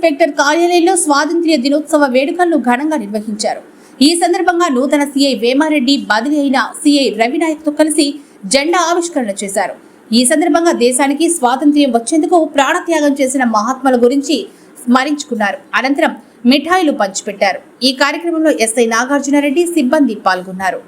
Inspector కార్యాలయంలో స్వాతంత్ర్య దినోత్సవ వేడుకలను ఘనంగా నిర్వహించారు. ఈ సందర్భంగా నూతన సీఐ వేమారెడ్డి బదిలీ అయిన సీఐ రవినాయక్తో కలిసి జెండా ఆవిష్కరణ చేశారు. ఈ సందర్భంగా దేశానికి స్వాతంత్ర్యం వచ్చేందుకు ప్రాణత్యాగం చేసిన మహాత్ముల గురించి స్మరించుకున్నారు. అనంతరం మిఠాయిలు పంచిపెట్టారు. ఈ కార్యక్రమంలో ఎస్ఐ నాగార్జునరెడ్డి సిబ్బంది పాల్గొన్నారు.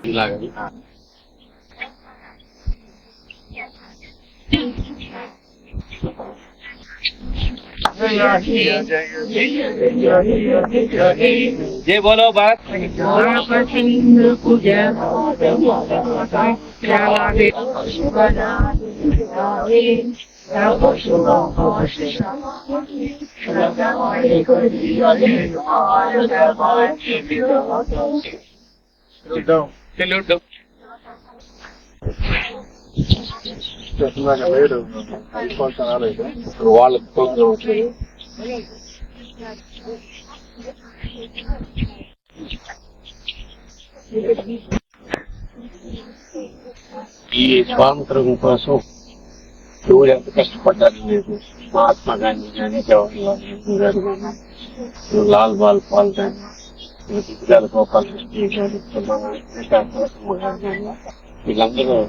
Hit your heels. Hit your heels. Hit your heels. যে বলো বাস Salute. భారత్ సెల్యూట్ వాళ్ళకి ఉంటుంది ఈ స్వాతంత్రం కోసం ఎవరు ఎంత కష్టపడ్డారు లేదు మహాత్మా గాంధీ కానీ జవహర్లాల్ నెహ్రూ గారు కానీ లాల్ బాల్ పాల్ కానీ బిడ్డల గోపాల్ కృష్ణ గారు వీళ్ళందరూ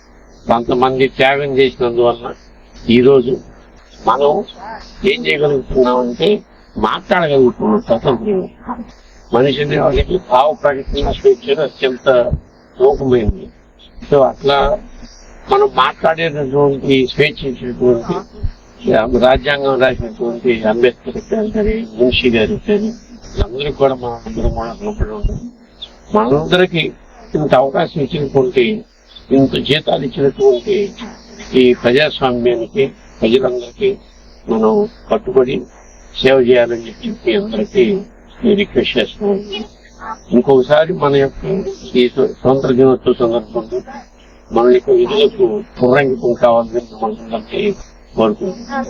కొంతమంది త్యాగం చేసినందువల్ల ఈ రోజు మనం ఏం చేయగలుగుతున్నాం అంటే మాట్లాడగలుగుతున్నాం స్వతంత్రం మనిషిని వాళ్ళకి భావ ప్రకటన స్వేచ్ఛ అత్యంత లోకమైంది సో అట్లా మనం మాట్లాడేటటువంటి స్వేచ్ఛ ఇచ్చినటువంటి రాజ్యాంగం రాసినటువంటి అంబేద్కర్ గారు కానీ మున్షి గారు కానీ అందరూ కూడా మన అందరం కూడా లోపల ఉంటాం మనందరికీ ఇంత అవకాశం ఇచ్చినటువంటి ఇంత జీతాలు ఇచ్చినటువంటి ఈ ప్రజాస్వామ్యానికి ప్రజలందరికీ మనం కట్టుబడి సేవ చేయాలని చెప్పి మీ అందరికీ రిక్వెస్ట్ చేస్తున్నాను ఇంకొకసారి మన యొక్క ఈ స్వతంత్ర దినోత్సవ సందర్భంగా మన యొక్క విధులకు పునరంకితం కావాలని మనందరికీ కోరుకుంటున్నాం